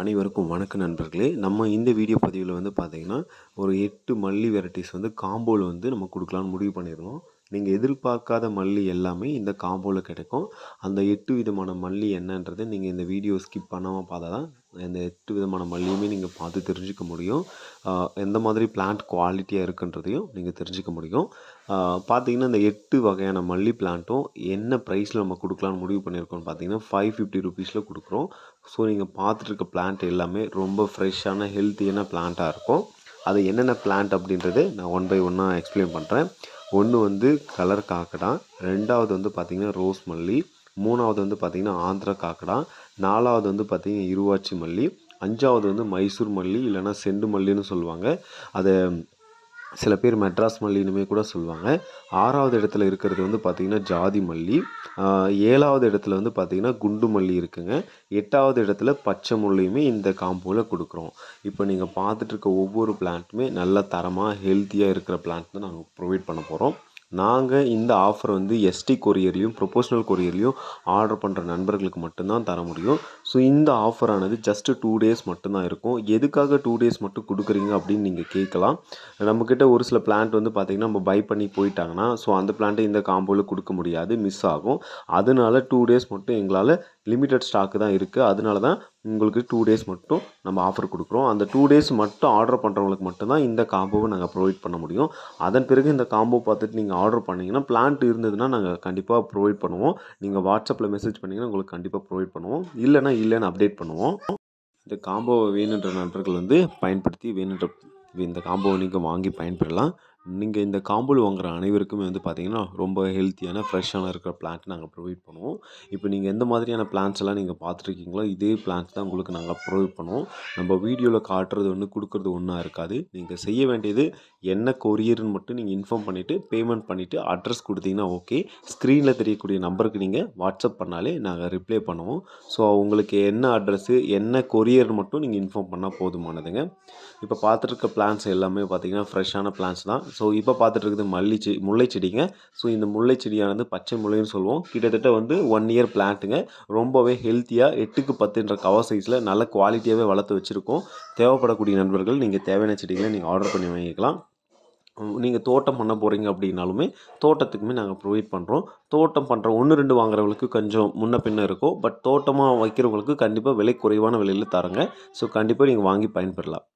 அனைவருக்கும் வணக்க நண்பர்களே. நம்ம இந்த வீடியோ பதிவில் வந்து பார்த்தீங்கன்னா ஒரு எட்டு மல்லி வெரைட்டிஸ் வந்து காம்போவில் வந்து நம்ம கொடுக்கலான்னு முடிவு பண்ணியிருந்தோம் நீங்கள் எதிர்பார்க்காத மல்லி எல்லாமே இந்த காம்போவில் கிடைக்கும். அந்த எட்டு விதமான மல்லி என்னன்றதை நீங்கள் இந்த வீடியோ ஸ்கிப் பண்ணாமல் பார்த்தா தான் இந்த எட்டு விதமான மல்லியுமே நீங்கள் பார்த்து தெரிஞ்சுக்க முடியும். எந்த மாதிரி பிளான்ட் குவாலிட்டியாக இருக்குன்றதையும் நீங்கள் தெரிஞ்சுக்க முடியும். பார்த்தீங்கன்னா இந்த எட்டு வகையான மல்லி பிளான்ட்டும் என்ன ப்ரைஸில் நம்ம கொடுக்கலான்னு முடிவு பண்ணியிருக்கோம்னு பார்த்தீங்கன்னா ஃபைவ் ஃபிஃப்டி ருபீஸில் கொடுக்குறோம். ஸோ நீங்கள் பார்த்துட்டு இருக்க பிளான்ட் எல்லாமே ரொம்ப ஃப்ரெஷ்ஷான ஹெல்த்தியான பிளான்ட்டாக இருக்கும். அது என்னென்ன பிளான்ட் அப்படின்றது நான் ஒன் பை ஒன்னாக எக்ஸ்பிளைன் பண்ணுறேன் ஒன்று வந்து கலர் காக்கடா ரெண்டாவது வந்து பார்த்திங்கன்னா ரோஸ் மல்லி மூணாவது வந்து பார்த்திங்கன்னா ஆந்திரா காக்கடா நாலாவது வந்து பார்த்திங்கன்னா இருவாச்சி மல்லி அஞ்சாவது வந்து மைசூர் மல்லி இல்லைன்னா செண்டு மல்லின்னு சொல்லுவாங்க. அதை சில பேர் மெட்ராஸ் மல்லினுமே கூட சொல்லுவாங்க. ஆறாவது இடத்துல இருக்கிறது வந்து பார்த்திங்கன்னா ஜாதி மல்லி. ஏழாவது இடத்துல வந்து பார்த்திங்கன்னா குண்டு மல்லி இருக்குங்க. எட்டாவது இடத்துல பச்சை முல்லையுமே இந்த காம்போவில் கொடுக்குறோம். இப்போ நீங்கள் பார்த்துட்டு இருக்க ஒவ்வொரு பிளான்ட்டுமே நல்ல தரமாக ஹெல்த்தியாக இருக்கிற பிளான்ட் தான் நாங்கள் ப்ரொவைட் பண்ண போகிறோம் நாங்கள் இந்த ஆஃபர் வந்து எஸ்டி கொரியர்லேயும் ப்ரொபோஷனல் கொரியர்லேயும் ஆர்டர் பண்ணுற நண்பர்களுக்கு மட்டும்தான் தர முடியும். ஸோ இந்த ஆஃபரானது ஜஸ்ட்டு டூ டேஸ் மட்டும்தான் இருக்கும். எதுக்காக டூ டேஸ் மட்டும் கொடுக்குறீங்க அப்படின்னு நீங்கள் கேட்கலாம். நம்மக்கிட்ட ஒரு சில பிளான்ட் வந்து பார்த்திங்கன்னா நம்ம பை பண்ணி போயிட்டாங்கன்னா ஸோ அந்த பிளான்ட்டை இந்த காம்போவில் கொடுக்க முடியாது மிஸ் ஆகும். அதனால டூ டேஸ் மட்டும் எங்களால் லிமிட்டட் ஸ்டாக்கு தான் இருக்குது அதனால தான் உங்களுக்கு டூ டேஸ் மட்டும் நம்ம ஆஃபர் கொடுக்குறோம். அந்த டூ டேஸ் மட்டும் ஆர்டர் பண்ணுறவங்களுக்கு மட்டும்தான் இந்த காம்போவை நாங்கள் ப்ரொவைட் பண்ண முடியும். அதன் பிறகு இந்த காம்போ பார்த்துட்டு நீங்கள் ஆர்டர் பண்ணீங்கன்னா பிளான்ட் இருந்ததுன்னா நாங்கள் கண்டிப்பாக ப்ரொவைட் பண்ணுவோம். நீங்கள் வாட்ஸ்அப்பில் மெசேஜ் பண்ணிங்கன்னா உங்களுக்கு கண்டிப்பாக ப்ரொவைட் பண்ணுவோம். இல்லைன்னா இல்லைன்னு அப்டேட் பண்ணுவோம். இந்த காம்போவை வேணுன்ற நண்பர்கள் வந்து பயன்படுத்தி வேணுன்ற இந்த காம்போவை நீங்கள் வாங்கி பயன்பெறலாம். நீங்கள் இந்த காம்பூல் வாங்குகிற அனைவருக்குமே வந்து பார்த்தீங்கன்னா ரொம்ப ஹெல்த்தியான ஃப்ரெஷ்ஷான இருக்கிற பிளான்ட் நாங்கள் ப்ரொவைட் பண்ணுவோம். இப்போ நீங்கள் எந்த மாதிரியான பிளான்ஸ் எல்லாம் நீங்கள் பார்த்துருக்கீங்களோ இதே பிளான்ஸ் தான் உங்களுக்கு நாங்கள் ப்ரொவைட் பண்ணுவோம். நம்ம வீடியோவில் காட்டுறது ஒன்று கொடுக்குறது ஒன்றா இருக்காது. நீங்கள் செய்ய வேண்டியது என்ன கொரியர்னு மட்டும் நீங்கள் இன்ஃபார்ம் பண்ணிவிட்டு பேமெண்ட் பண்ணிவிட்டு அட்ரஸ் கொடுத்தீங்கன்னா ஓகே ஸ்க்ரீனில் தெரியக்கூடிய நம்பருக்கு நீங்கள் வாட்ஸ்அப் பண்ணாலே நாங்கள் ரிப்ளை பண்ணுவோம். ஸோ உங்களுக்கு என்ன அட்ரஸ்ஸு என்ன கொரியர்னு மட்டும் நீங்கள் இன்ஃபார்ம் பண்ணால் போதுமானதுங்க. இப்போ பார்த்துருக்க பிளான்ஸ் எல்லாமே பார்த்தீங்கன்னா ஃப்ரெஷ்ஷான பிளான்ஸ் தான். ஸோ இப்போ பார்த்துட்டு இருக்குது மல்லி செ முல்லை செடிங்க. ஸோ இந்த முல்லை செடியானது பச்சை முல்லைன்னு சொல்லுவோம். கிட்டத்தட்ட வந்து ஒன் இயர் பிளான்ட்டுங்க ரொம்பவே ஹெல்த்தியாக எட்டுக்கு பத்துன்ற கவர் சைஸில் நல்ல குவாலிட்டியாகவே வளர்த்து வச்சுருக்கோம். தேவைப்படக்கூடிய நண்பர்கள் நீங்கள் தேவையான செடிகளை நீங்கள் ஆர்டர் பண்ணி வாங்கிக்கலாம். நீங்கள் தோட்டம் பண்ண போகிறீங்க அப்படின்னாலுமே தோட்டத்துக்குமே நாங்கள் ப்ரொவைட் பண்ணுறோம் தோட்டம் பண்ணுற ஒன்று ரெண்டு வாங்குறவங்களுக்கு கொஞ்சம் முன்ன பின்ன இருக்கும். பட் தோட்டமாக வைக்கிறவங்களுக்கு கண்டிப்பாக விலை குறைவான விலையில் தரங்க. ஸோ கண்டிப்பாக நீங்கள் வாங்கி பயன்பெறலாம்.